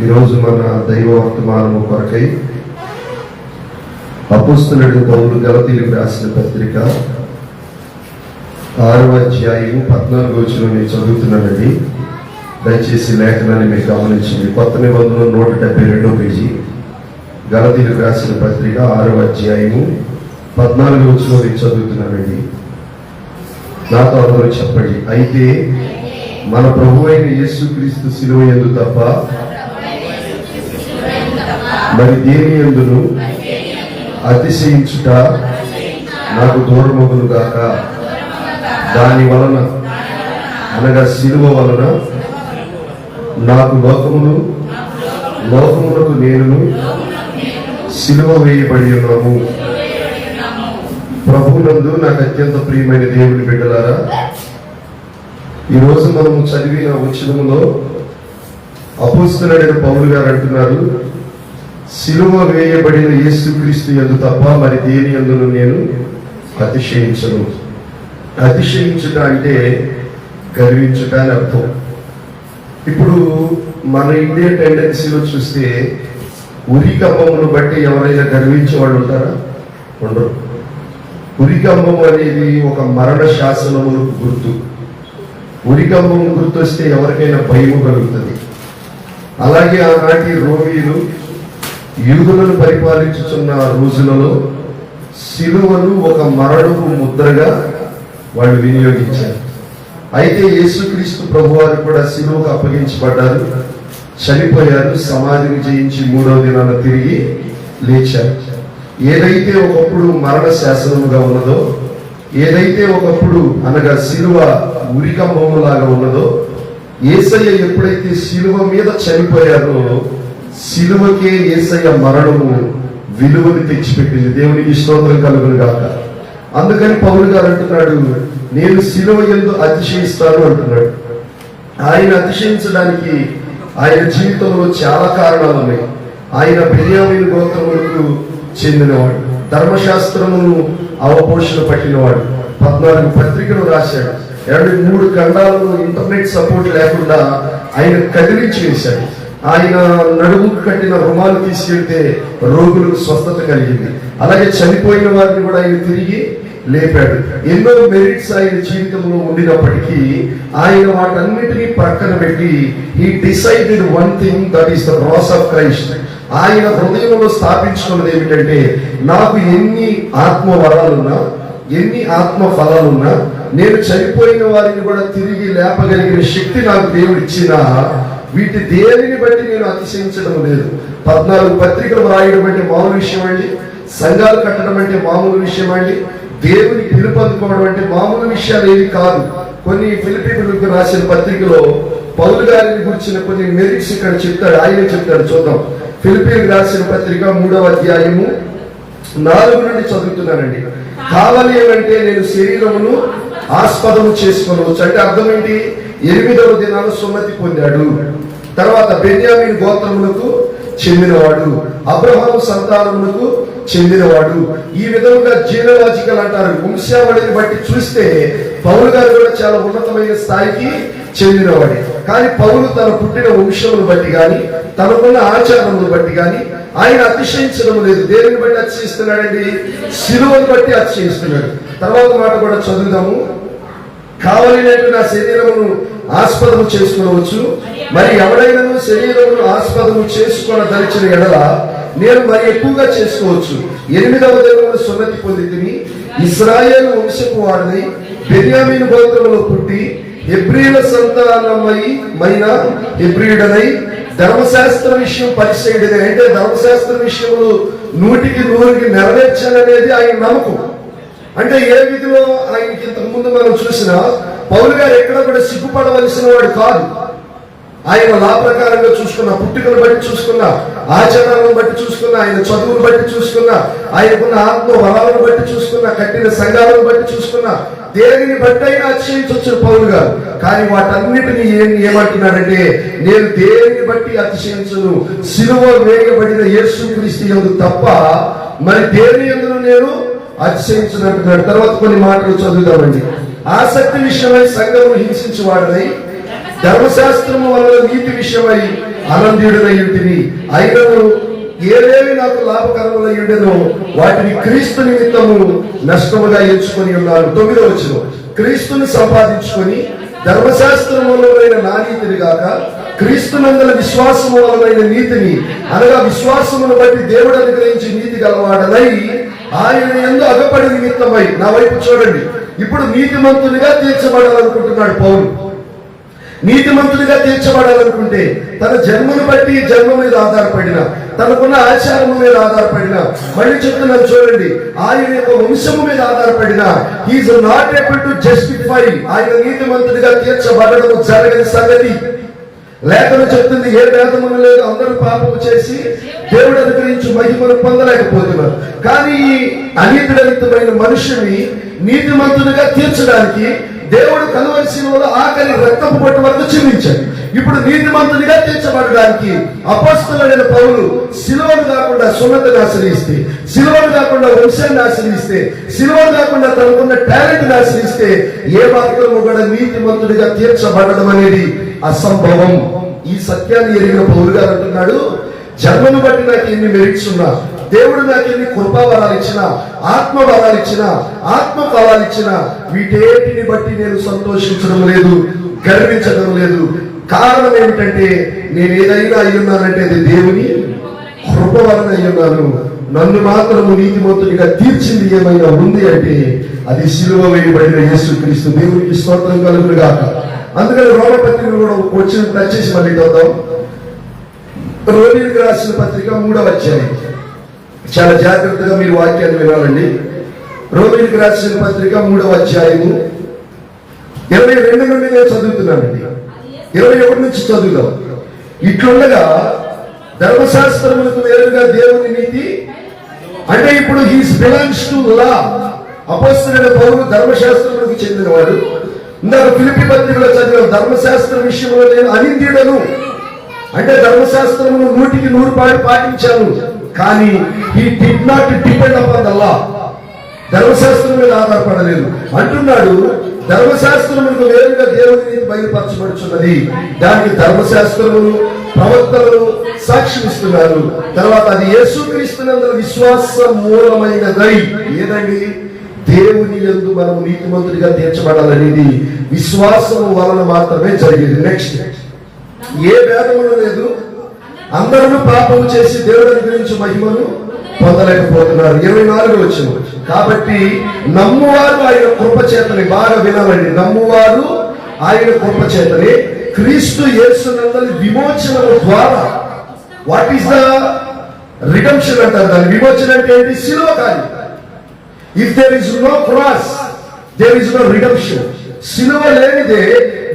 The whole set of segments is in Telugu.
ఈరోజు మన దైవ వర్తమానము కొరకై అపుస్తులుడు పౌరులు గలతీలకు రాసిన పత్రిక ఆరవ అధ్యాయం పద్నాలుగు వచ్చిన నేను చదువుతున్నానండి. దయచేసి లేఖనాన్ని మీరు గమనించింది కొత్త నిబంధన నూట డెబ్బై రెండో పేజీ. గలతీలకు రాసిన పత్రిక ఆరవ అధ్యాయము పద్నాలుగు వచ్చిన నేను చదువుతున్నానండి. నాతో అందరూ చెప్పండి. అయితే మన ప్రభు అయిన యేసుక్రీస్తు సిలువ ఎందు తప్ప మరి దేని ఎందును? అతిశయించుట నాకు దూరమగులు గాక. దాని వలన అనగా శిలువ వలన నాకు లోకమును లోకమునకు నేను శిలువ వేయబడి ఉన్నాము. ప్రభునందు నాకు అత్యంత ప్రియమైన దేవుని బిడ్డలారా ఈరోజు మనము చదివిన వచనములో అపోస్తులైన పౌరులు గారు అంటున్నారు సిలువ వేయబడిన యేసుక్రీస్తు ఎందు తప్ప మరి దేని ఎందును నేను అతిశయించను? అతిశయించుట అంటే గర్వించుట అని అర్థం. ఇప్పుడు మన ఇండియన్ టెండెన్సీలో చూస్తే ఉరికంబమును బట్టి ఎవరైనా గర్వించే వాళ్ళు ఉంటారా? ఉండరు. ఉరికంబం అనేది ఒక మరణ శాసనము గుర్తు. ఉరికంబం గుర్తొస్తే ఎవరికైనా భయము కలుగుతుంది. అలాగే ఆనాటి రోమీలు యూదులను పరిపాలించుతున్న రోజులలో శిలువను ఒక మరణపు ముద్రగా వాళ్ళు వినియోగించారు. అయితే యేసుక్రీస్తు ప్రభువారు కూడా శిలువకు అప్పగించబడ్డారు చనిపోయారు సమాధిని జయించి మూడో దినాన తిరిగి లేచారు. ఏదైతే ఒకప్పుడు మరణ శాసనముగా ఉన్నదో ఏదైతే ఒకప్పుడు అనగా శిలువ ఉరికంభములాగా ఉన్నదో ఏసయ్య ఎప్పుడైతే శిలువ మీద చనిపోయారో సిలువకే ఏసయ్య మరణము విలువని తెచ్చిపెట్టింది. దేవునికి స్తోత్రం కలుగును కాక అందుకని పౌరుడు గారు అంటున్నాడు నేను శిలువ ఎందు అతిశయిస్తాను అంటున్నాడు. ఆయన అతిశయించడానికి ఆయన జీవితంలో చాలా కారణాలు ఉన్నాయి. ఆయన బెన్యామీన్ గోత్రములకు చెందినవాడు ధర్మశాస్త్రమును అవపోషణ పట్టినవాడు పద్నాలుగు పత్రికలు రాశాడు రెండు మూడు ఖండాలను ఇంటర్నెట్ సపోర్ట్ లేకుండా ఆయన కదిలించి వేశాడు. ఆయన నడుముకు కట్టిన రుమాలు తీసుకెళ్తే రోగులకు స్వస్థత కలిగింది. అలాగే చనిపోయిన వారిని కూడా ఆయన తిరిగి లేపాడు. ఎన్నో మెరిట్స్ ఆయన జీవితంలో ఉండినప్పటికీ ఆయన వాటన్నిటినీ ప్రక్కన పెట్టి ఈ decided one thing that is the cross of Christ ఆయన హృదయంలో స్థాపించుకున్నది ఏమిటంటే నాకు ఎన్ని ఆత్మ వరాలున్నా ఎన్ని ఆత్మ ఫలాలున్నా నేను చనిపోయిన వారిని కూడా తిరిగి లేపగలిగిన శక్తి నాకు దేవుడు వీటి దేనిని బట్టి నేను అతిశయించడం లేదు. పద్నాలుగు పత్రికలు రాయడం అంటే మామూలు విషయం అండి. సంఘాలు కట్టడం అంటే మామూలు విషయం అండి. దేవుని పిలుపందుకోవడం అంటే మామూలు విషయాలు ఏవి కాదు. కొన్ని ఫిలిపీన్లకు రాసిన పత్రికలో పౌలు గారిని గురించిన కొన్ని మెరిట్స్ ఇక్కడ చెప్తాడు ఆయన చెప్తాడు చూద్దాం. ఫిలిపీన్ రాసిన పత్రిక మూడవ అధ్యాయము నాలుగు నుండి చదువుతున్నానండి. కావాలి ఏమంటే నేను శరీరమును ఆస్పదము చేసుకోవచ్చు అంటే అర్థం ఏంటి? ఎనిమిదవ దినాలు సున్నతి పొందాడు. తర్వాత బెన్యామిన్ గోత్రములకు చెందినవాడు అబ్రహాం సంతానములకు చెందినవాడు. ఈ విధంగా జీనలాజికల్ అంటారు. వంశావళిని బట్టి చూస్తే పౌలు గారు కూడా చాలా ఉన్నతమైన స్థాయికి చెందినవాడే. కానీ పౌలు తన పుట్టిన వంశమును బట్టి గాని తనకున్న ఆచారమును బట్టి గాని ఆయన అతిశయించడం లేదు. దేనిని బట్టి అతిశయిస్తున్నాడండి? శిలువను బట్టి అతిశయిస్తున్నాడు. తర్వాత మాట కూడా చదువుదాము. కావలినట్టు నా శరీరమును ఆస్పదము చేసుకునవచ్చు మరి ఎవడైనా శరీరమును ఆస్పదము చేసుకున్న దరిచిన ఎడల నేను మరి ఎక్కువగా చేసుకోవచ్చు. ఎనిమిదవ దేవుడు సున్నతి పొందితిని. ఇస్రాయేల్ వంశపు వాడిని బెన్యామీన్ గోత్రములో పుట్టి హెబ్రిల సంతానమై మైన హెబ్రియుడనై ధర్మశాస్త్ర విషయం పరిచయుడిని. అంటే ధర్మశాస్త్ర విషయములు నూటికి నూరుకి నెరవేర్చాలనేది ఆయన నమ్మకం. అంటే ఏ విధిలో ఆయనకి ఇంతకు ముందు మనం చూసిన పౌలు గారు ఎక్కడ కూడా సిగ్గుపడవలసిన వాడు కాదు. ఆయన లా ప్రకారంగా చూసుకున్న పుట్టుకను బట్టి చూసుకున్న ఆచరణను బట్టి చూసుకున్న ఆయన చదువును బట్టి చూసుకున్న ఆయనకున్న ఆత్మ బలాలను బట్టి చూసుకున్న కట్టిన సంఘాలను బట్టి చూసుకున్న దేనిని బట్టి అయినా అతిశయించవచ్చు పౌలు గారు. కానీ వాటన్నిటిని ఏం ఏమంటున్నాడంటే నేను దేనిని బట్టి అతిశయించను? సిలువ వేయబడిన యేసు క్రీస్తు తప్ప మరి దేని ఎందును నేను? అతిశయించినట్టున్నాడు. తర్వాత కొన్ని మాటలు చదువుదామండి. ఆసక్తి విషయమై సంఘము హింసించువాడనై ధర్మశాస్త్రము వల్ల నీతి విషయమై ఆనందీయుడనై ఉంటిని. అయినను ఏవేవి నాకు లాభకరములయ్యుండెనో వాటిని క్రీస్తు నిమిత్తము నష్టముగా ఎంచుకొని ఉన్నాను. తొమ్మిదో వచ్చిన క్రీస్తుని సంపాదించుకొని ధర్మశాస్త్రం నానీతిని నా గాక క్రీస్తు నందల విశ్వాసము నీతిని అనగా విశ్వాసమును బట్టి దేవుడు అనుగ్రహించి నీతి గలవాడనై ఆయన ఎందు అగపడి నిమిత్తమై నా వైపు చూడండి. ఇప్పుడు నీతిమంతునిగా తీర్చబడాలనుకుంటున్నాడు పౌరుడు నీతిమంతుడిగా తీర్చబడాలనుకుంటే తన జన్మను బట్టి జన్మ మీద ఆధారపడిన తనకున్న ఆచారము మీద ఆధారపడిన మళ్ళీ చెప్తున్నాను చూడండి. ఆయన యొక్క వంశము మీద ఆధారపడిన is not able to justify ఆయన నీతిమంతుడిగా తీర్చబడడం జరగని సంగతి. లేఖను చెప్తుంది ఏ భేదమును లేదు అందరూ పాపము చేసి దేవుడు అనుగ్రహించి మహిమను పొందలేకపోతున్నారు. కానీ ఈ అనీతిరహితమైన మనుషుని నీతిమంతునిగా తీర్చడానికి దేవుడు కలువరిశిలో ఆఖరి రక్తపు పట్టు వరకు చిందించాడు. ఇప్పుడు నీతిమంతునిగా తీర్చబడడానికి అపస్తులైన పౌరులు సిలువను కాకుండా సున్నతను ఆశ్రయిస్తే సిలువను కాకుండా వంశాన్ని ఆశ్రయిస్తే సిలువను కాకుండా తనకున్న టాలెంట్ ఆశ్రయిస్తే ఏ మాత్రము కూడా నీతిమంతుడిగా తీర్చబడడం అనేది అసంభవం. ఈ సత్యాన్ని ఎరిగిన పౌరు గారు అంటున్నాడు జన్మను బట్టి నాకు ఎన్ని మెరిట్స్ ఉన్నా దేవుడు నాకు ఎన్ని కృపావరాలు ఇచ్చిన ఆత్మ వరాలు ఇచ్చిన ఆత్మ ఫలాలు ఇచ్చిన వీటేటిని బట్టి నేను సంతోషించడం లేదు గర్వించడం లేదు. కారణం ఏమిటంటే నేను ఏదైనా అయ్యున్నానంటే అది దేవుని కృప వలన అయ్యున్నాను నన్ను మాత్రము నీతిమంతునిగా తీర్చింది ఏమైనా ఉంది అంటే అది సిలువ వేయబడిన యేసుక్రీస్తు దేవునికి స్తోత్రం కలుగును అందుకని రోమ పత్రిక కూడా వచ్చిన టచ్ చేసి మళ్ళీ చూద్దాం రోమిలకు రాసిన పత్రిక మూడవ అధ్యాయం. చాలా జాగ్రత్తగా మీరు వాక్యాన్ని వినాలండి. రోమిలకు రాసిన పత్రిక మూడవ అధ్యాయము. ఇరవై రెండు నుండి నేను చదువుతున్నానండి. ఇరవై ఒకటి నుంచి చదువుదాం. ఇట్లుండగా ధర్మశాస్త్రములకు వేరుగా దేవుని నీతి అంటే ఇప్పుడు హీస్ బిలాంగ్స్ టు లా అపోస్తున్న పౌరులు ధర్మశాస్త్రములకు చెందినవాడు. ఇందాక పిలిపి పత్రికలో చదివిన ధర్మశాస్త్ర విషయంలో నేను అనింద్యుడను. అంటే ధర్మశాస్త్రమును నూటికి నూరు పాటి పాటించాను. కానీ ఈ డిడ్ నాట్ డిపెండ్ అపాన్ అల్లా ధర్మశాస్త్రం మీద ఆధారపడలేదు. అంటున్నాడు ధర్మశాస్త్రములకు వేరుగా దేవుని బయలుపరచబడుచున్నది. దానికి ధర్మశాస్త్రములు ప్రవక్తలు సాక్షిస్తున్నారు తర్వాత అది యేసుక్రీస్తునందుల విశ్వాస మూలమైనదై. ఏదండి? దేవుని యందు మనం నీతిమంతుడిగా తీర్చబడాలనేది విశ్వాసం వలన మాత్రమే జరిగేది. నెక్స్ట్ ఏ భేదములు లేదు అందరూ పాపము చేసి దేవుడి గురించి మహిమను పొందలేకపోతున్నారు. ఇరవై నాలుగు వచ్చిన కాబట్టి నమ్మువారు ఆయన కృపచేతని బాగా వినాలండి. నమ్మువారు ఆయన కృపచేతని క్రీస్తు యేసునందలి విమోచన ద్వారా వాట్ ఈస్ ద రిడమ్షన్ అంటారు దాని విమోచన అంటే ఏంటి? సిలువ కానీ if there is no cross there is no redemption సిలువ లేనిదే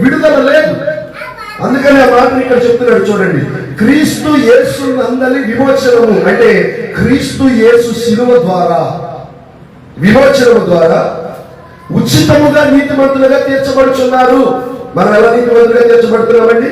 విడుదల లేదు. అందుకని ఆ మాటని ఇక్కడ చెప్తున్నాడు చూడండి. క్రీస్తు యేసు నందలి విమోచనము అంటే క్రీస్తు యేసు సినిమ ద్వారా విమోచనము ద్వారా ఉచితముగా నీతిమంతులుగా తీర్చబడుచున్నారు. మనం ఎలా నీతిమంతులుగా తీర్చబడుతున్నామండి?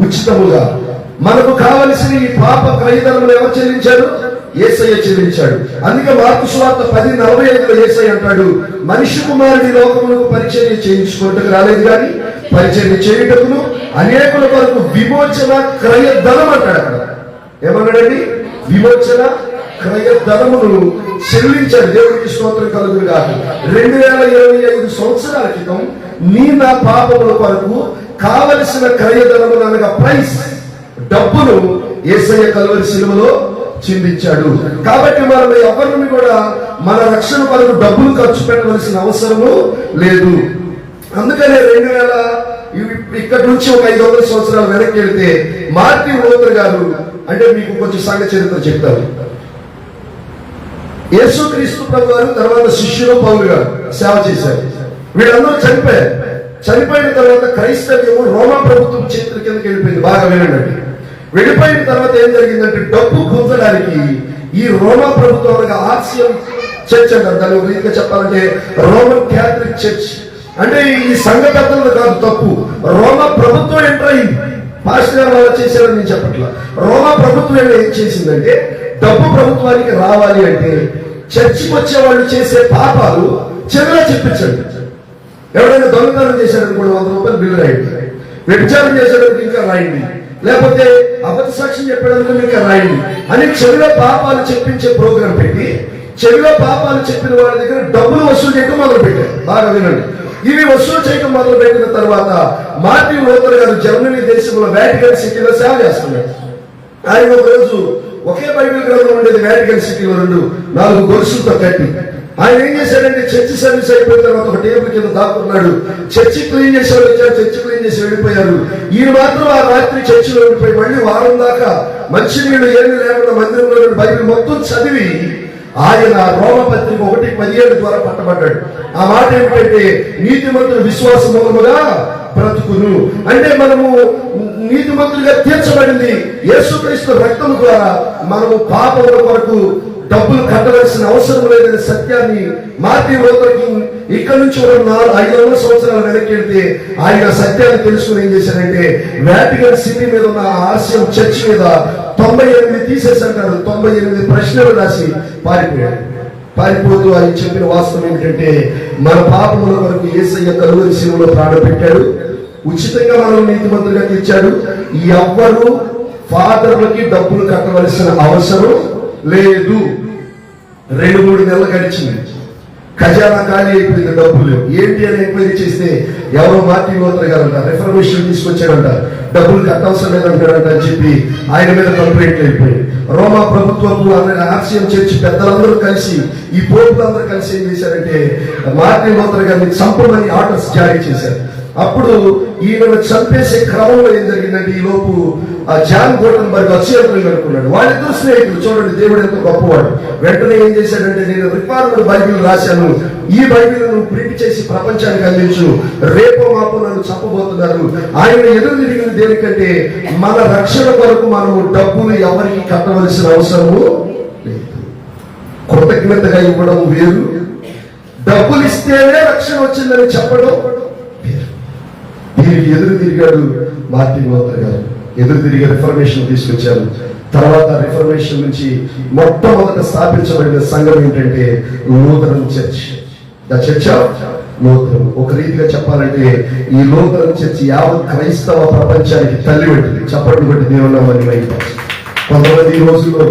ఉచితముగా. మనకు కావలసిన ఈ పాప క్రయధనములు ఎవరు చెల్లించారు? ఏసయ్య చెల్లించాడు అందుకే మార్పు స్వార్థ పది నలభై ఐదులో ఏసయ్య అంటాడు మనిషి కుమారుడి లోకములకు పరిచర్య చేయించుకోవటం రాలేదు కానీ పరిచర్య చేయుటకును అనేకుల కొరకు విమోచన క్రయధనం అంటాడు అక్కడ. ఏమన్నాడండి? విమోచన క్రయధనమును చెల్లించాడు. దేవుడికి స్తోత్రం కలుగురు కాదు రెండు వేల ఇరవై ఐదు సంవత్సరాల క్రితం నీ నా పాపముల కొరకు కావలసిన క్రయధనములు అనగా ప్రైస్ డబ్బును ఏసయ్య కలువరి సినిమలో చిందించాడు కాబట్టి మనం ఎవరిని కూడా మన రక్షణ కొరకు డబ్బులు ఖర్చు పెట్టవలసిన అవసరము లేదు. అందుకనే రెండు వేల ఇక్కడ నుంచి ఒక ఐదు వందల సంవత్సరాలు వెనక్కి వెళ్తే మార్టిన్ లూథర్ గారు అంటే మీకు కొంచెం సంఘ చరిత్ర చెప్తారు. యేసుక్రీస్తు ప్రభు గారు తర్వాత శిష్యులు పౌరు గారు సేవ చేశారు. వీళ్ళందరూ చనిపోయారు. చనిపోయిన తర్వాత క్రైస్తవ్యము రోమా ప్రభుత్వం చేతుల కిందకి వెళ్ళిపోయింది. బాగా వినండి. వెళ్ళిపోయిన తర్వాత ఏం జరిగిందంటే డబ్బు పొందడానికి ఈ రోమా ప్రభుత్వం అనగా చర్చ్ అంటారు. దాని రీతిగా చెప్పాలంటే రోమన్ క్యాథలిక్ చర్చ్. అంటే ఈ సంఘ పెద్దలు కాదు తప్పు. రోమా ప్రభుత్వం ఎంటర్ అయింది. పాస్టర్ గారు అలా చేశారని నేను చెప్పట్లా. రోమా ప్రభుత్వం ఏం చేసిందంటే డబ్బు ప్రభుత్వానికి రావాలి అంటే చర్చికి వచ్చే వాళ్ళు చేసే పాపాలు చెవిలో చెప్పించండి. ఎవరైనా దొంగతనం చేశాడని కూడా వంద రూపాయలు బిల్లు రాయండి. వ్యభిచారం చేశాడని ఇంకా రాయండి. లేకపోతే అబద్ధ సాక్ష్యం చెప్పడానికి మీకు రాయండి. అని చెవిలో పాపాలు చెప్పించే ప్రోగ్రాం పెట్టి చెవిలో పాపాలు చెప్పిన వారి దగ్గర డబ్బులు వసూలు చేయడం మొదలు పెట్టారు బాగా వినండి. ఇవి వసూలు చేయడం మొదలు పెట్టిన తర్వాత మార్టిన్ లోతర్ గారు జర్మనీ దేశంలో వ్యాటికన్ సిటీలో సేవ చేస్తున్నాడు ఆయన ఒకరోజు ఒకే బైబిల్ గ్రంథం ఉండేది వ్యాటికన్ సిటీలో రెండు నాలుగు గొలుసులతో కట్టి. ఆయన ఏం చేశాడంటే చర్చి సర్వీస్ అయిపోయిన తర్వాత ఒక టేబుల్ కింద దాక్కున్నాడు. చర్చి క్లీన్ చేసి వచ్చారు చర్చి క్లీన్ చేసి వెళ్ళిపోయారు. ఈయన మాత్రం ఆ రాత్రి చర్చిలో వెళ్ళిపోయి మళ్ళీ వారం దాకా మంచి నీళ్ళు ఏమి లేకుండా మందిరంలో ఉన్న బైబిల్ మొత్తం చదివి ఆయన రోమపత్రిక ఒకటి పదిహేడు ద్వారా పట్టబడ్డాడు. ఆ మాట ఏమిటంటే నీతిమంతుడు విశ్వాస మూలముగా బ్రతుకును. అంటే మనము నీతిమంతులుగా తీర్చబడింది యేసుక్రీస్తు రక్తము ద్వారా మనము పాపముల కొరకు డబ్బులు కట్టవలసిన అవసరం లేదనే సత్యాన్ని మార్టిన్ లూథర్ కింగ్ ఇక్కడ నుంచి ఒక నాలుగు ఐదు వందల సంవత్సరాల వెనక్కి వెళ్తే ఆయన సత్యాన్ని తెలుసుకుని ఏం చేశారంటే వ్యాటికన్ సిటీ మీద ఉన్న ఆశయం చర్చ్ మీద తొంభై ఎనిమిది తీసేసంటారు తొంభై ఎనిమిది ప్రశ్నలు రాసి పారిపోయాడు. పారిపోతూ ఆయన చెప్పిన వాస్తవం ఏంటంటే మన పాపముల వరకు ఏసయ్య కలువరి శివులో ప్రాణం పెట్టాడు. ఉచితంగా మనం నీతిమంతులుగా తీర్చాడు. ఎవ్వరు ఫాదర్లకి డబ్బులు కట్టవలసిన అవసరం లేదు. రెండు మూడు నెలలు గడిచింది. ఖజానా ఖాళీ అయిపోయింది డబ్బులు లేవు. ఏంటి అని ఎంక్వైరీ చేస్తే ఎవరో మార్టీ లోతర్ గారు అంటారు రిఫర్మేషన్ తీసుకొచ్చాడంట డబ్బులు కట్టవసరం లేదంటాడంట అని చెప్పి ఆయన మీద కంప్లైంట్ అయిపోయి రోమా ప్రభుత్వము ఆర్సీఎం చర్చి పెద్దలందరూ కలిసి ఈ పోపులందరూ కలిసి ఏం చేశారంటే మార్టీ లోతర్ గారిని చంపమని ఆర్డర్స్ జారీ చేశారు. అప్పుడు ఈయనను చంపేసే క్రమంలో ఏం జరిగిందంటే ఈ లోపు ఆ జాన్ గోటన్బర్గ్ అత్యంతరం అనుకున్నాడు. వాళ్ళిద్దరు స్నేహితులు చూడండి దేవుడు ఎంత గొప్పవాడు. వెంటనే ఏం చేశాడంటే నేను రిఫార్మర్ బైబిల్ రాశాను. ఈ బైబిల్ నువ్వు ప్రింట్ చేసి ప్రపంచానికి అందించు. రేపో మాపో నన్ను చంపబోతున్నారు. ఆయన ఎదురు తిరిగిన దేనికంటే మన రక్షణ కొరకు మనము డబ్బులు ఎవరికి కట్టవలసిన అవసరము కృతజ్ఞతగా ఇవ్వడం వేరు. డబ్బులు ఇస్తేనే రక్షణ వచ్చిందని చెప్పడం దీనికి ఎదురు తిరిగాడు మార్టిన్ లోతర్ గారు. ఎదురు తిరిగి రిఫర్మేషన్ తీసుకొచ్చారు. తర్వాత రిఫర్మేషన్ నుంచి మొట్టమొదట స్థాపించబడిన సంఘం ఏంటంటే నూతన చర్చ్. ద చర్చ్ నూతనం ఒక రీతిగా చెప్పాలంటే ఈ నూతన చర్చ్ యావత్ క్రైస్తవ ప్రపంచానికి తల్లి పెట్టింది చప్పట్లు కొట్టి దేవుళ్ళ మని కొంతమంది ఈ రోజుల్లో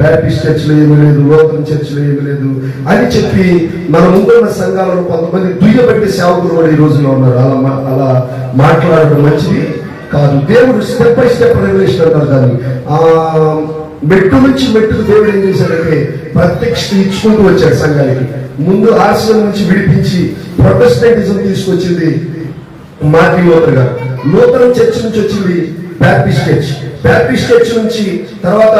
బ్యాప్టిస్ట్ చర్చిలో ఏమీ లేదు లోకల్ చర్చిలో ఏమీ లేదు అని చెప్పి మన ముందున్న సంఘాలలో కొంతమంది దుయ్యబట్టి సేవకులు కూడా ఈ రోజుల్లో ఉన్నారు. అలా అలా మాట్లాడడం మంచిది కాదు. దేవుడు స్టెప్ బై స్టెప్ రెగ్యులేషన్ అంటారు దాన్ని. ఆ మెట్టు నుంచి మెట్టుకు దేవుడు ఏం చేశాడంటే ప్రత్యక్ష ఇచ్చుకుంటూ వచ్చాడు సంఘానికి. ముందు ఆశ్రమం నుంచి విడిపించి ప్రొటెస్టెంటిజం తీసుకొచ్చింది మార్టిన్ లూథర్ గారు చర్చ్ నుంచి వచ్చింది బ్యాప్టిస్ట్ చర్చ్. బ్యాప్టిస్ట్ చర్చ్ నుంచి తర్వాత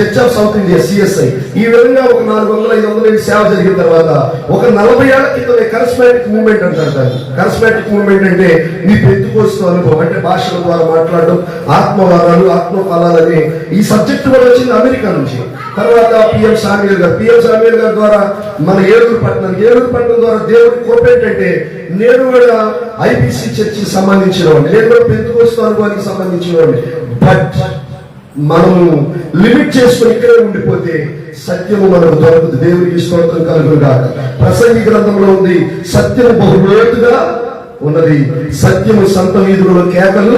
church of South India CSI ఈ విధంగా ఒక నాలుగు వందల ఐదు వందల సేవ జరిగిన తర్వాత ఒక నలభై ఏళ్ళ కింద కరస్మాటిక్ మూవ్మెంట్ అంటారు దాన్ని. కరస్మాటిక్ మూవ్మెంట్ అంటే మీ పెట్టుకోస్తూ అనుభవం అంటే భాషల ద్వారా మాట్లాడడం ఆత్మవాదాలు ఆత్మఫలాలని ఈ సబ్జెక్ట్ కూడా వచ్చింది అమెరికా నుంచి. తర్వాత పిఎం సామ్యుల్ గారు. పిఎం సామ్యుల్ గారి ద్వారా మన ఏలూరు పట్టణం ఏలూరు పట్టణం ద్వారా దేవుడి కృప నేను కూడా ఐబీసీ చర్చికి సంబంధించిన వాడిని. నేను కూడా పెంతుకోస్తూ అనుభవానికి సంబంధించిన వాడిని. బట్ మనము లిమిట్ చేసుకుని ఇక్కడే ఉండిపోతే సత్యము మనకు దొరకదు. దేవునికి స్తోత్రం కలుగుగా ప్రసంగి గ్రంథంలో ఉంది సత్యము బహులోతుగా ఉన్నది. సత్యము సంత వీధులలో కేకలు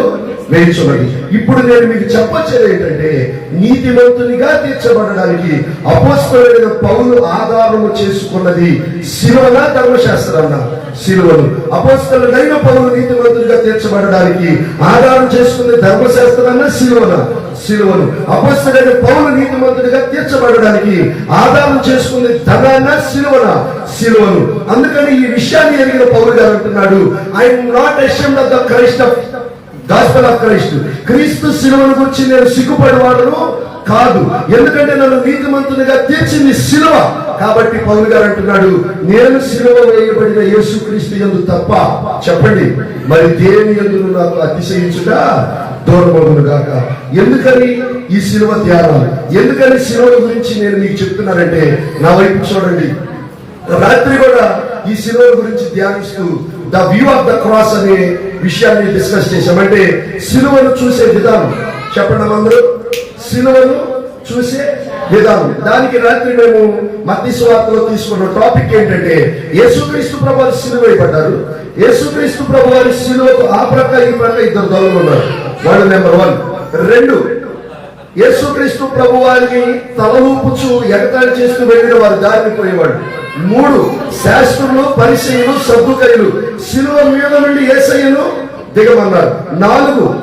వేయించబడి ఇప్పుడు నేను మీకు చెప్పొచ్చేది ఏంటంటే నీతివంతునిగా తీర్చబడడానికి అపోస్తలైన పౌలు ఆధారము చేసుకున్నది శిలువన ధర్మశాస్త్రాన్న శిలువను అపోస్తలైన పౌలు నీతివంతునిగా తీర్చబడడానికి ఆధారం చేసుకున్నది ధర్మశాస్త్రాన్న శిలువన శిలువను అపోస్తలైన పౌలు నీతిమంతుడిగా తీర్చబడడానికి ఆధారం చేసుకునే ధనాన్న శిలువన శిలువను అందుకని ఈ విషయాన్ని ఎరిగిన పౌరుడు గారు అంటున్నాడు I'm not ashamed of the Christ of gospel of Christ క్రీస్తు శిలువను గురించి నేను సిగ్గుపడేవాడును కాదు. ఎందుకంటే నన్ను నీతిమంతునిగా తీర్చింది శిలువ. కాబట్టి పౌరు గారు అంటున్నాడు నేను శిలువ వేయబడిన యేసు క్రీస్తు ఎందు తప్ప చెప్పండి. మరి దేని ఎందు నాకు అతిశయించుగా దూరమగును కాక ఎందుకని ఈ శిలువ త్యాగం ఎందుకని శిలువ గురించి నేను మీకు చెప్తున్నానంటే నా వైపు చూడండి. రాత్రి కూడా ఈ శిలువ గురించి ధ్యానిస్తూ the view of the cross అనే విషయాన్ని డిస్కస్ చేశామంటే అంటే శిలువను చూసే విధానం. చెప్పండి అందరూ. శిలువను చూసే విధానం. దానికి రాత్రి మేము మత్తి సువార్తలో తీసుకున్న టాపిక్ ఏంటంటే యేసుక్రీస్తు ప్రభు వారు సిలువ యేసుక్రీస్తు ప్రభు వారి శిలువకు ఆ ప్రక్క ఈ ప్రక్క ఇద్దరు దొంగలు ఉన్నారు. వాళ్ళు నెంబర్ వన్. రెండు యేసుక్రీస్తు ప్రభు వారిని తలూపుచు ఎగతాళి చేస్తూ వెళ్ళిన వారు దారిని పోయేవాడు మూడు శాస్త్రులు పరిచయులు సబ్బుకైలు శిలువ మీద నుండి ఏసయ్యను దిగమన్నారు. నాలుగు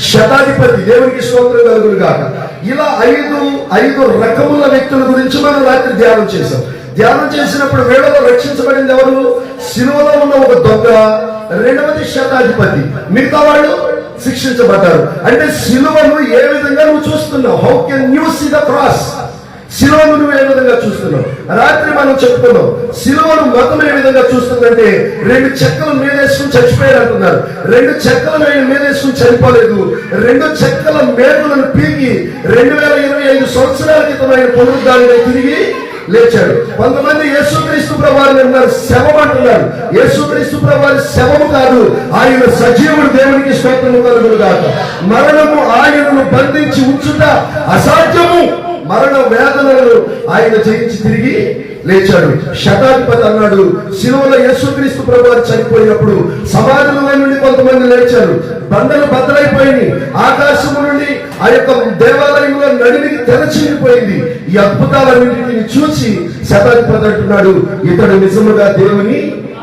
శతాధిపతి దేవునికి స్తోత్రం కలుగులు కాక ఇలా ఐదు ఐదు రకముల వ్యక్తుల గురించి మనం రాత్రి ధ్యానం చేశాం. ధ్యానం చేసినప్పుడు వేళలో రక్షించబడింది ఎవరు? శిలువలో ఉన్న ఒక దొంగ రెండవది శతాధిపతి. మిగతా వాళ్ళు శిక్షించబడ్డారు. అంటే శిలువను ఏ విధంగా నువ్వు చూస్తున్నావు? How can you see the cross శిలువను నువ్వు ఏ విధంగా చూస్తున్నావు? రాత్రి మనం చెప్పుకున్నాం శిలువను మతం ఏ విధంగా చూస్తుందంటే రెండు చెక్కలు మీదేసుకుని చచ్చిపోయారు అంటున్నారు. రెండు చెక్కలు ఆయన మీదేసుకుని చనిపోలేదు. రెండు చెక్కల మేకులను పీకి రెండు వేల ఇరవై ఐదు సంవత్సరాల క్రితం ఆయన పునరుద్ధారణ తిరిగి లేచాడు. కొంతమంది యేసుక్రీస్తు ప్రభావాన్ని అన్నారు శవం అంటున్నారు. యేసుక్రీస్తు ప్రభావి శవము కాదు ఆయన సజీవుడు దేవునికి స్తోత్రము కలుగును కాదు మరణము ఆయనను బంధించి ఉంచుట అసాధ్యము. మరణ వేదనలను ఆయన జయించి తిరిగి లేచాడు. శతాధిపతి అన్నాడు శిలువలో యేసుక్రీస్తు ప్రభు చనిపోయినప్పుడు సమాధుల నుండి కొంతమంది లేచారు. బండలు బద్దలైపోయింది ఆకాశము నుండి ఆ యొక్క దేవాలయంలో నడిమికి తెరచిపోయింది ఈ అద్భుతాలన్నింటిని చూసి శతాధిపతి అంటున్నాడు ఇతడు నిజముగా దేవుని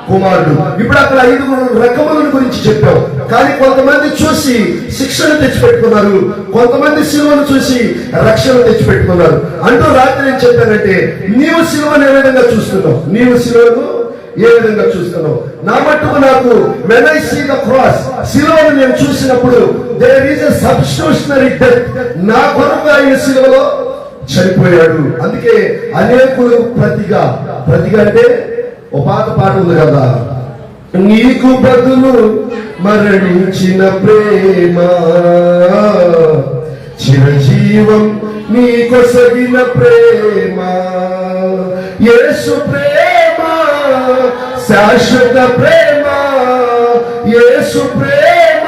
కుమారుడు. ఇప్పుడు అక్కడ ఐదుగురు రకముల గురించి చెప్పాం. కానీ కొంతమంది చూసి శిక్షణ తెచ్చిపెట్టుకున్నారు. కొంతమంది సినిమాను చూసి రక్షణ తెచ్చిపెట్టుకున్నారు. అంటూ రాత్రి ఏం చెప్పానంటే నీవు సినిమాను ఏ విధంగా చూస్తున్నావు? నీవు శిలువను ఏ విధంగా చూస్తున్నావు? నా మట్టుకు నాకు when I see the cross సినిమాను నేను చూసినప్పుడు there is a substitutionary death నా కొరకు ఆయన సినిమలో చనిపోయాడు. అందుకే అనేకులు ప్రతిగా ప్రతిగా అంటే ఓ పాత పాట ఉంది కదా. నీకు బదులు మరణించిన ప్రేమ. చిరజీవం నీ కొసగిన ప్రేమ. యేసు ప్రేమ శాశ్వత ప్రేమ. యేసు ప్రేమ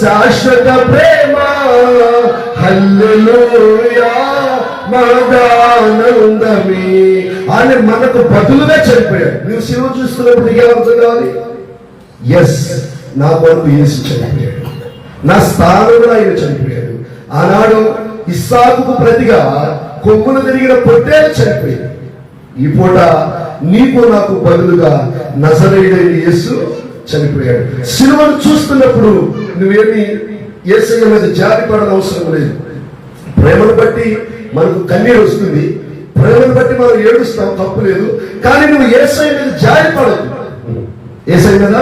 శాశ్వత ప్రేమ. హల్లెలూయా మదానందమే కానీ మనకు బదులుగా చనిపోయాడు నువ్వు శివ చూస్తున్నప్పుడు నీకు అర్థం కావాలి? ఎస్ నా కొరకు యేసు చనిపోయాడు. నా స్థానంలో ఆయన చనిపోయాడు. ఆనాడు ఇస్సాకు ప్రతిగా కొమ్ములు తిరిగిన పొట్టే చనిపోయింది. ఈ పూట నీకు నాకు బదులుగా నజరేయుడైన యేసు చనిపోయాడు. సిలువను చూస్తున్నప్పుడు నువ్వేమి యేసయ్య మీద జాతి పడని అవసరం లేదు. ప్రేమను బట్టి మనకు కన్నీరు వస్తుంది. ప్రేమను బట్టి మనం ఏడుస్తాం తప్పు లేదు. కానీ నువ్వు ఏసై మీద జారిపడద్దు. ఏసై మీద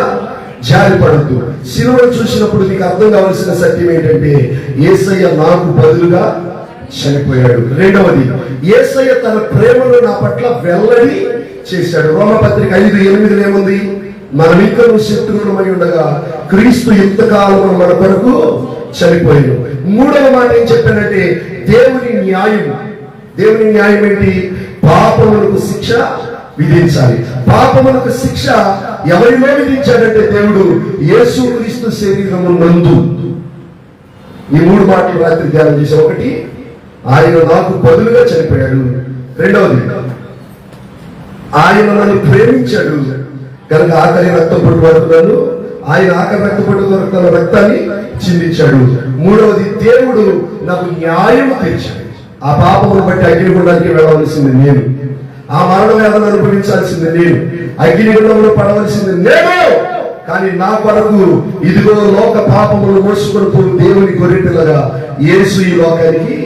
జారిపడద్దు. శిలువను చూసినప్పుడు నీకు అర్థం కావాల్సిన సత్యం ఏంటంటే ఏసయ్య నాకు బదులుగా చనిపోయాడు. రెండవది ఏసయ్య తన ప్రేమను నా పట్ల వెల్లడి చేశాడు. రోమపత్రిక ఐదు ఎనిమిది ఏముంది? మనం ఇంకా శత్రువులమై ఉండగా క్రీస్తు ఇంతకాలం మన కొరకు చనిపోయాడు. మూడవ మాట ఏం చెప్పానంటే దేవుని న్యాయం దేవుని న్యాయం ఏంటి పాపములకు శిక్ష విధించాలి. పాపములకు శిక్ష ఎవరిలో విధించాడంటే దేవుడు? యేసు క్రీస్తు శరీరము నందు. ఈ మూడు మాటలు రాత్రి ధ్యానం చేసే ఒకటి ఆయన నాకు బదులుగా చనిపోయాడు. రెండవది ఆయన నన్ను ప్రేమించాడు. కనుక ఆకలి రక్తం పడుతున్నాను. ఆయన ఆకలి రక్త పొట్టు రక్తాన్ని చిందించాడు. మూడవది దేవుడు నాకు న్యాయం తెచ్చాడు ఆ పాపమును బట్టి అగ్నిగుండానికి వెళ్ళవలసింది నేను. ఆ మరణ వేదన అనుభవించాల్సింది నేను. అగ్నిగుండంలో పడవలసింది నేను. కానీ నా కొరకు ఇదిగో లోక పాపములు మోసుకొని పోయి దేవుని గొర్రెపిల్లగా యేసు ఈ లోకానికి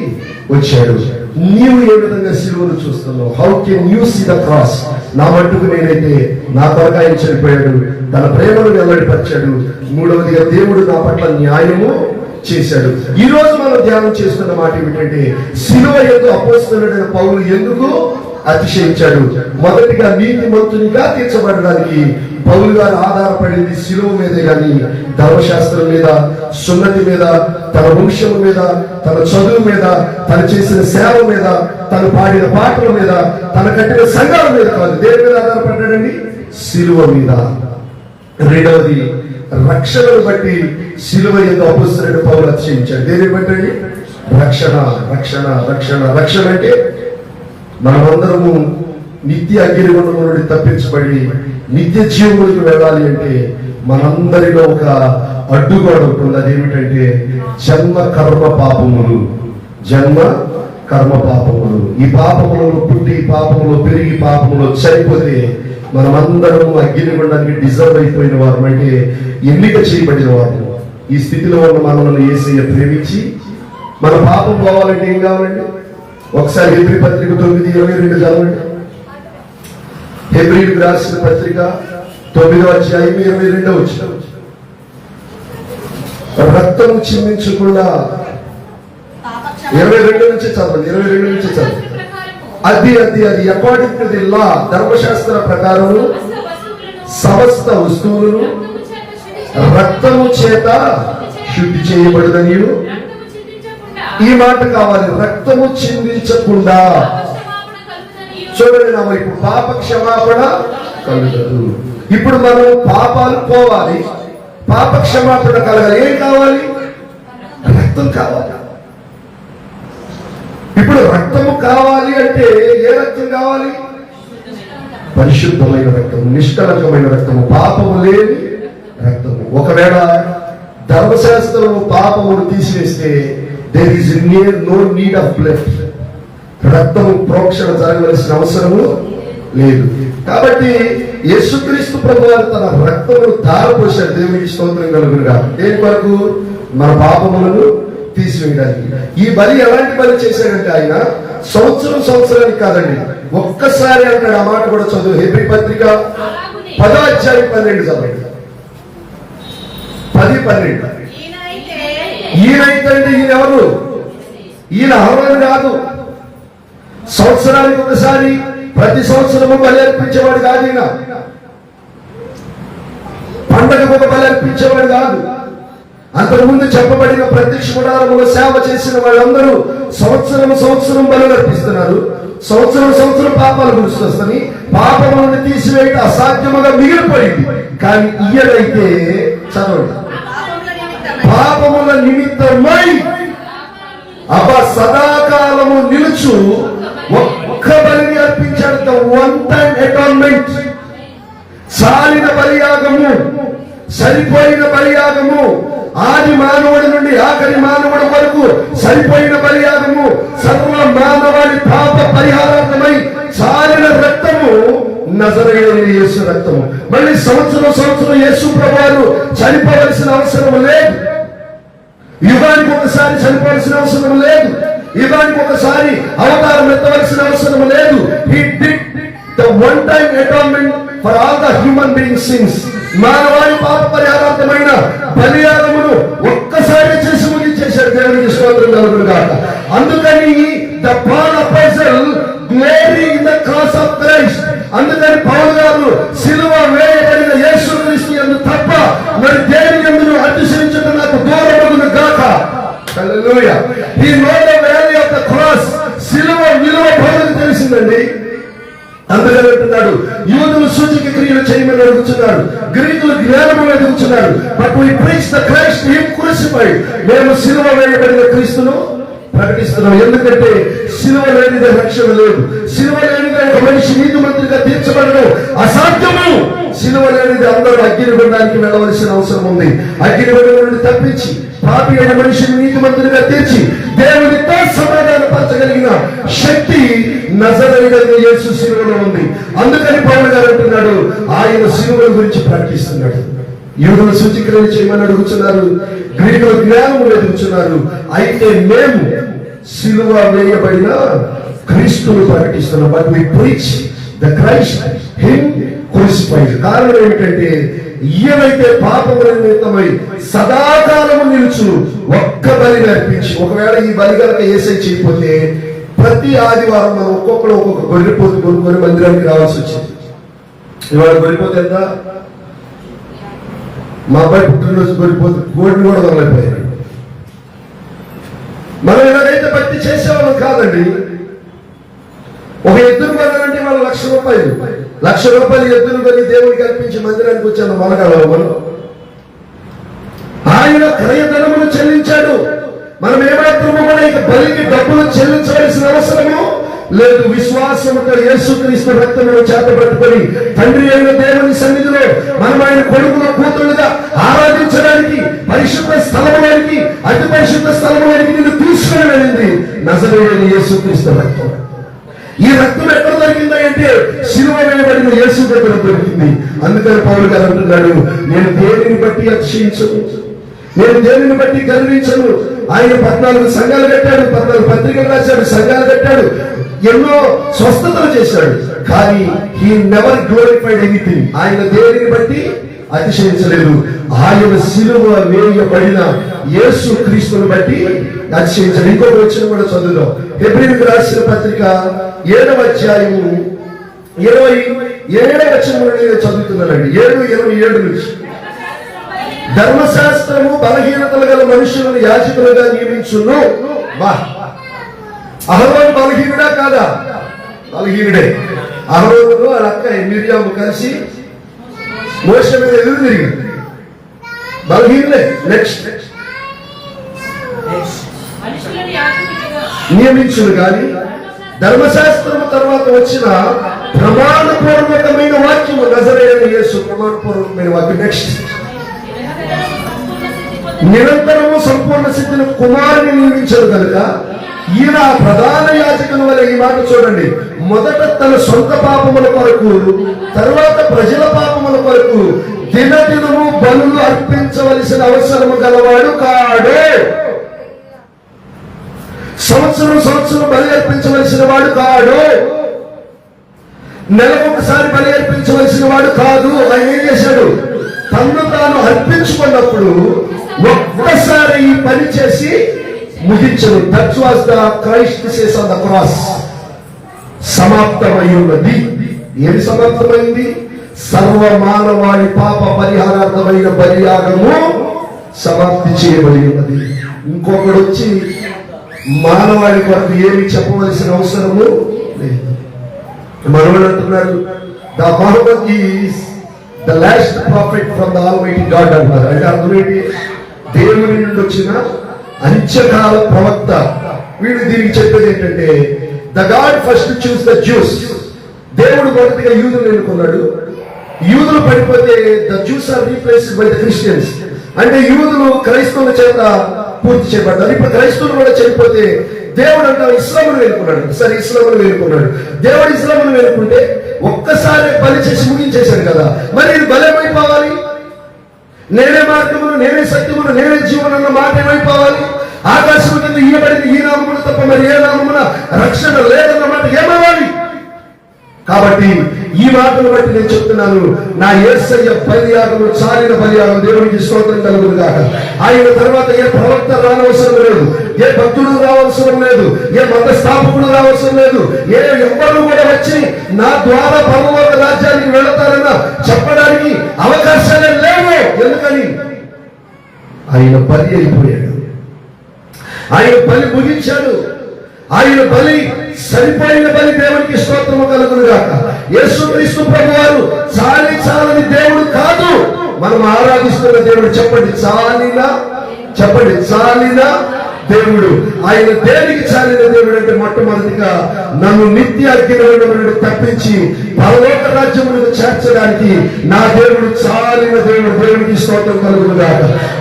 వచ్చాడు. నీవు ఏ విధంగా సిలువను చూస్తున్నావు? How can you see the cross నా మట్టుకు నేనైతే నా కొరకు ఆయన చనిపోయాడు. తన ప్రేమను వెల్లడిపరిచాడు. మూడవదిగా దేవుడు నా పట్ల న్యాయము చేశాడు. ఈ రోజు మనం ధ్యానం చేస్తున్న మాట ఏమిటంటే శిలువ ఎందుకు అపోస్తుడైన పౌలు ఎందుకు అతిశయించాడు? మొదటిగా నీతి మంతునిగా తీర్చబడడానికి పౌలు గారు ఆధారపడింది శిలువ మీదే కానీ ధర్మశాస్త్రం మీద సున్నతి మీద తన వంశం మీద తన చదువు మీద తను చేసిన సేవ మీద తను పాడిన పాటల మీద తన కట్టిన సంఘాల మీద కాదు. దేని మీద ఆధారపడ్డాడండి? శిలువ మీద. రెండవది రక్షణను బట్టి శిలువ యొక్క అపుస్తున్న పౌలు అతిశయించాడు. దేని బట్టి రక్షణ రక్షణ రక్షణ. రక్షణ అంటే మనమందరము నిత్య అగ్నిగుండము నుండి తప్పించబడి నిత్య జీవులకు వెళ్ళాలి అంటే మనందరిలో ఒక అడ్డుగోడ ఉంటుంది. అదేమిటంటే జన్మ కర్మ పాపములు. జన్మ కర్మ పాపములు. ఈ పాపములను పుట్టి పాపములు పెరిగి పాపములో చనిపోతే మనమందరం అగ్నిగుండానికి డిజర్వ్ అయిపోయిన వారు అంటే ఎన్నిక చేయబడిన వారు. ఈ స్థితిలో ఉన్న మనల్ని ఏసయ్య ప్రేమించి మన పాపం పోవాలంటే ఏం కావాలండి? ఒకసారి హెబ్రి పత్రిక తొమ్మిది ఇరవై రెండు చదవండి. హెబ్రిడ్ రాసిన పత్రిక తొమ్మిదో అధ్యాయం ఇరవై రెండో వచ్చిన రక్తం చిందించకుండా ఇరవై రెండు నుంచి చదవండి ఇరవై రెండు నుంచి చదవండి. అది అది అది. అకార్డింగ్ టు ది లా ధర్మశాస్త్ర ప్రకారము సమస్త వస్తువులను రక్తము చేత శుద్ధి చేయబడదని ఈ మాట కావాలి రక్తము చిందించకుండా. చూడండి నా వైపు పాప క్షమాపణ కలుగదు. ఇప్పుడు మనం పాపాలు పోవాలి. పాప క్షమాపణ కలగాలి. ఏం కావాలి? రక్తం కావాలి. ఇప్పుడు రక్తము కావాలి అంటే ఏ రక్తం కావాలి? పరిశుద్ధమైన రక్తము నిష్కలంకమైన రక్తము పాపము లేని రక్తము. ఒకవేళ ధర్మశాస్త్రము పాపమును తీసివేస్తే there is no need of blood రక్తము ప్రోక్షణ జరగవలసిన అవసరము లేదు. కాబట్టి యేసుక్రీస్తు ప్రభు తన రక్తమును ధారపోశారు. దేవునికి స్తోత్రం కలుగునుగా దేని వరకు మన పాపములను తీసివేయడానికి. ఈ బలి ఎలాంటి బలి చేశాడంటే ఆయన సంవత్సరం సంవత్సరానికి కాదండి ఒక్కసారి అంటాడు ఆ మాట కూడా చదువు. హెబ్రి పత్రిక పదో అధ్యాయం పన్నెండు చదవండి. పది పన్నెండు. ఈయనైతే ఈయన ఎవరు? ఈయన అహరోను కాదు. సంవత్సరానికి ఒకసారి ప్రతి సంవత్సరము బలి అర్పించేవాడు కాదు ఈయన. పండగకు ఒక బలి అర్పించేవాడు కాదు. అంతకుముందు చెప్పబడిన ప్రత్యక్ష గుడారములో సేవ చేసిన వాళ్ళందరూ సంవత్సరం సంవత్సరం బలు అర్పిస్తున్నారు. సంవత్సరం సంవత్సరం పాపాలు గుర్తుకొస్తాయి. పాపములను తీసివేయటం అసాధ్యముగా మిగిలిపోయింది. కానీ ఇయ్యడైతే చదవండి. పాపముల నిమిత్తమై అబ్బ సదాకాలము నిలుచు ఒక్క బలిని అర్పించాడు ద వన్ టైం అటాన్మెంట్ చాలిన బలియాగము సరిపోయిన బలియాగము ఆది మానవుడి నుండి ఆఖరి మానవుడి వరకు సరిపోయిన బలియాగము సర్వ మానవాడి పాప పరిహారార్థమై చాలిన రక్తము నజరైన యేసు రక్తము. మళ్ళీ సంవత్సరం సంవత్సరం యేసు ప్రభువారు చనిపోవలసిన అవసరం లేదు. యుగానికి ఒకసారి చనిపోవాల్సిన అవసరం లేదు. యుగానికి ఒకసారి అవతారం ఎత్తవలసిన అవసరం లేదు. He did the one time atonement for all the human being sins మానవాళి పాప పరిహారార్థమైన బలియాగమును ఒక్కసారి చేసి ముగించేశాడు దేవునికి స్తోత్రం కలుగును కాక అందుకని the Paul apostle glory in the cross of Christ అందుకని పౌరు గారు సిలువ వేయబడిన యేసు క్రీస్తు ఎందు తప్ప మరి దేని ఎందుకు అతిశయించడం నాకు దూరమగును గాక హల్లెలూయా ఈ నోట వేల యొక్క ఆఫ్ ద క్రాస్ సిలువ విలువ పౌరుకు తెలిసిందండి. అందుకని యూదులు సూచక క్రియలు చేయమని అడుగుతున్నాడు. గ్రీకులు జ్ఞానములు అడుగుతున్నాడు. But we preach the Christ him crucified మేము సిలువ వేయబడిన క్రీస్తును ప్రకటిస్తున్నాం. ఎందుకంటే సిలువ లేనిదే రక్షణ లేదు. సిలువ లేనిదే ఒక మనిషి నీతి మంత్రిగా తీర్చబడడం. అసాధ్యము. సిలువ లేనిది అందరూ అగ్ని వెళ్ళవలసిన అవసరం ఉంది. అగ్ని నుండి తప్పించి పాపి అయిన మనిషిని నీతి మంత్రిగా తీర్చి దేవునితో సమాధానపరచగలిగిన శక్తి నజరైన యేసు సిలువలో ఉంది. అందుకని పౌరుడు గారు అంటున్నాడు ఆయన సిలువల గురించి ప్రకటిస్తున్నాడు యూదులు సూచికలను చేయమని అడుగుతున్నారు గ్రీకులు జ్ఞానం ఎదుగుతున్నారు అయితే మేము సిలువ వేయబడిన క్రీస్తును ప్రకటిస్తున్నాం. But we preach the Christ him crucified కారణం ఏమిటంటే ఈయనైతే పాపముల నిమిత్తమై సదాకాలము నిలుచు ఒక్క బలి అర్పించి ఒకవేళ ఈ బలి కనుక ఏసై చేయకపోతే ప్రతి ఆదివారం మనం ఒక్కొక్కరు ఒక్కొక్క గొర్రెపోతు కొనుక్కొని మందిరానికి రావాల్సి వచ్చింది. ఇవాళ గొర్రెపోతే ఎంత? మా అబ్బాయి పుట్టినరోజు గొర్రెపోతు కోడిని కూడా వదలైపోయారు మనం ఎలాగైతే భక్తి చేసేవాళ్ళం కాదండి ఒక ఎద్దును కొనాలంటే వాళ్ళ లక్ష రూపాయలు. లక్ష రూపాయలు ఎద్దును కొని దేవుడికి అర్పించి మందిరానికి వచ్చాను మనగలవు మనం ఆయన క్రయధనమును చెల్లించాడు. మనం ఏమైతున్నామో ఇక బలికి డబ్బులు చెల్లించవలసిన అవసరము లేదు. విశ్వాసముతో యేసుక్రీస్తు రక్తమును చేతపట్టుకొని తండ్రి అయిన దేవుని సన్నిధిలో మనం ఆయన కొడుకుల కూతురుగా ఆరాధించడానికి పరిశుద్ధ స్థలంలోనికి అతి పరిశుద్ధ స్థలంలోనికి నిన్ను తీసుకుని వెళ్ళింది నజరేయుని యేసుక్రీస్తు రక్తం. ఈ రక్తం ఎక్కడ దొరికింది అంటే శిలువ వేయబడిన యేసు దగ్గర దొరికింది. అందుకని పౌరు గారు అంటున్నాడు నేను దేనిని బట్టి అతిశయించను? నేను దేనిని బట్టి గర్వించను? ఆయన పద్నాలుగు సంఘాలు కట్టాడు పద్నాలుగు పత్రికలు రాశాడు సంఘాలు కట్టాడు ఎన్నో స్వస్థతలు చేశాడు. కానీ హీ నెవర్ గ్లోరిఫైడ్ ఎనీథింగ్ ఆయన దేనిని బట్టి? అతిశయించలేదు. ఆయన సిలువ వేయబడిన యేసు క్రీస్తుని బట్టి అతిశయించలేదు. ఇంకొక వచ్చిన కూడా చదువుదాం. ఫిబ్రవరికి రాసిన పత్రిక ఏడవ అధ్యాయము ఇరవై ఏడవ వచ్చిన నుండి నేను చదువుతున్నానండి. ఏడు ఇరవై ఏడు నుంచి. ధర్మశాస్త్రము బలహీనతలు గల మనుషులను యాజకులుగా నియమించును. అహరోను బలహీనుడా కాదా? బలహీనుడే. అహరోను అక్క మిరియాము కలిసి మోస మీద ఎదురు తిరిగింది. బలహీనులే నెక్స్ట్ నియమించును కానీ ధర్మశాస్త్రము తర్వాత వచ్చిన ప్రమాణపూర్వకమైన వాక్యము నజరేయుడు యేసు ప్రమాణపూర్వకమైన వాక్యం నెక్స్ట్ నిరంతరము సంపూర్ణ సిద్ధిని కుమారుని నియమించారు కనుక. ఈయన ప్రధాన యాజకుని వల్ల ఈ మాట చూడండి. మొదట తన సొంత పాపముల కొరకు తర్వాత ప్రజల పాపముల కొరకు దినదినము బలు అర్పించవలసిన అవసరము గలవాడు కాడే. సంవత్సరం సంవత్సరం బలి అర్పించవలసిన వాడు కాడు. నెలకొకసారి బలి అర్పించవలసిన వాడు కాదు ఆయన ఏం చేశాడు? తను తాను అర్పించుకున్నప్పుడు ఒక్కసారి ఈ పని చేసి ముగించను that was the Christ says on the cross సమాప్తమై ఉన్నది ఏది సమాప్తమైంది? సర్వ మానవాళి పాప పరిహారార్థమైన బలియాగము సమాప్తి చేయబడి ఉన్నది ఇంకొకడు వచ్చి మానవాళి కొరకు ఏమి చెప్పవలసిన అవసరము లేదు. మనవడు అంటున్నాడు the Muhammad is the last prophet from the almighty God అంటారు అంటే అర్థం ఏంటి? దేవుని నుండి వచ్చిన అంచకాల ప్రవక్త. వీడు దీనికి చెప్పేది ఏంటంటే the God first chose the Jews. దేవుడు మొదటిగా యూదులు ఎన్నుకున్నాడు. యూదులు పడిపోతే the Jews are replaced by the Christians. అంటే యూదులు క్రైస్తవుల చేత పూర్తి చేయబడ్డారు. ఇప్పుడు క్రైస్తవులు కూడా చనిపోతే దేవుడు అంటే ఇస్లాములు వేడుకున్నాడు సరే ఇస్లామును వేడుకున్నాడు దేవుడు ఇస్లామును వేడుకుంటే ఒక్కసారి బలి చేసి ముగించేశాడు కదా. మరి ఇది బలమైపోవాలి? నేనే మార్గమును నేనే సత్యమును నేనే జీవనం మాట ఏమైపోవాలి? ఆకాశం కింద ఇయ్యబడిన ఈ నామమును తప్ప మరి ఏ నామమున రక్షణ లేదన్న మాట ఏమవ్వాలి? కాబట్టి ఈ మాటను బట్టి నేను చెప్తున్నాను నా ఏసయ్య బలియాగము చాలిన బలియాగం దేవునికి స్తోత్రం కలుగును కాక ఆయన తర్వాత ఏ ప్రవక్త రానవసరం లేదు. ఏ భక్తుడు రావాల్సిన లేదు ఏ మత స్థాపకుడు రావాల్సిన లేదు ఏ ఎవ్వరు కూడా వచ్చి నా ద్వారా పరమవర్గ రాజ్యానికి వెళతారన్న చెప్పడానికి అవకాశాలే లేవు. ఎందుకని? ఆయన బలి అయిపోయాడు. ఆయన బలి ముగించాడు. ఆయన బలి సరిపోయిన బలి దేవునికి స్తోత్రము కలుగును గాక. యేసుక్రీస్తు ప్రభు వారు చాలి చాలని దేవుడు కాదు. మనం ఆరాధిస్తున్న దేవుడు చెప్పండి చాలిన? చెప్పండి చాలిన? దేవుడు. ఆయన దేనికి చాలిన దేవుడు అంటే మొట్టమొదటిగా నన్ను నిత్య అగ్నిలో నుండి తప్పించి పరలోక రాజ్యములకు చేర్చడానికి నా దేవుడు చాలిన దేవుడు దేవుడికి స్తోత్రం కలుగును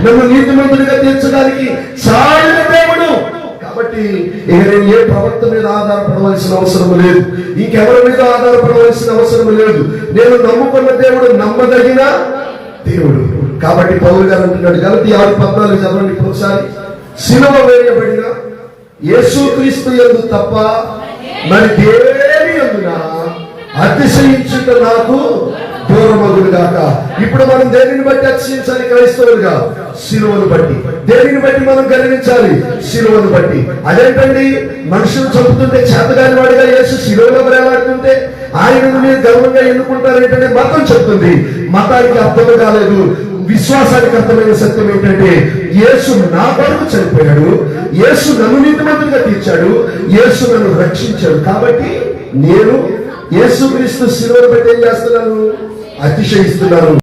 నన్ను నీతిమంతుడిగా తీర్చడానికి చాలిన దేవుడు. కాబట్టి ఇక నేను ఏ ప్రవక్త మీద ఆధారపడవలసిన అవసరం లేదు. ఇంకెవరి మీద ఆధారపడవలసిన అవసరం లేదు. నేను నమ్ముకున్న దేవుడు నమ్మదగిన దేవుడు. కాబట్టి పౌరు గారు అంటున్నాడు కాబట్టి ఆరు పద్నాలుగు చదవండి ఇప్పుడు ఒకసారి సిలువ వేయబడిన యేసుక్రీస్తు ఎందు తప్ప మరి దేవేని ఎందున అతిశయించుట నాకు దూరమగుడు గాక ఇప్పుడు మనం దేనిని బట్టి అతిశయించాలి? క్రైస్తవులుగా. సిలువను బట్టి. దేనిని బట్టి మనం గర్వించాలి? సిలువను బట్టి. అదేంటండి? మనుషులు చంపుతుంటే చేతగాని వాడిగా యేసు సిలువలో వేలాడుతుంటే ఆయనను మీరు గర్వంగా ఎన్నుకుంటారు ఏంటంటే మతం చెప్తుంది. మతానికి అర్థం కాలేదు. విశ్వాసానికి అర్థమైన సత్యం ఏంటంటే యేసు నా కొరకు చనిపోయాడు యేసు నన్ను నీతిమంతుడిగా తీర్చాడు యేసు నన్ను రక్షించాడు. కాబట్టి నేను యేసుక్రీస్తు శిలువను బట్టి ఏం చేస్తున్నాను? అతిశయిస్తున్నాను.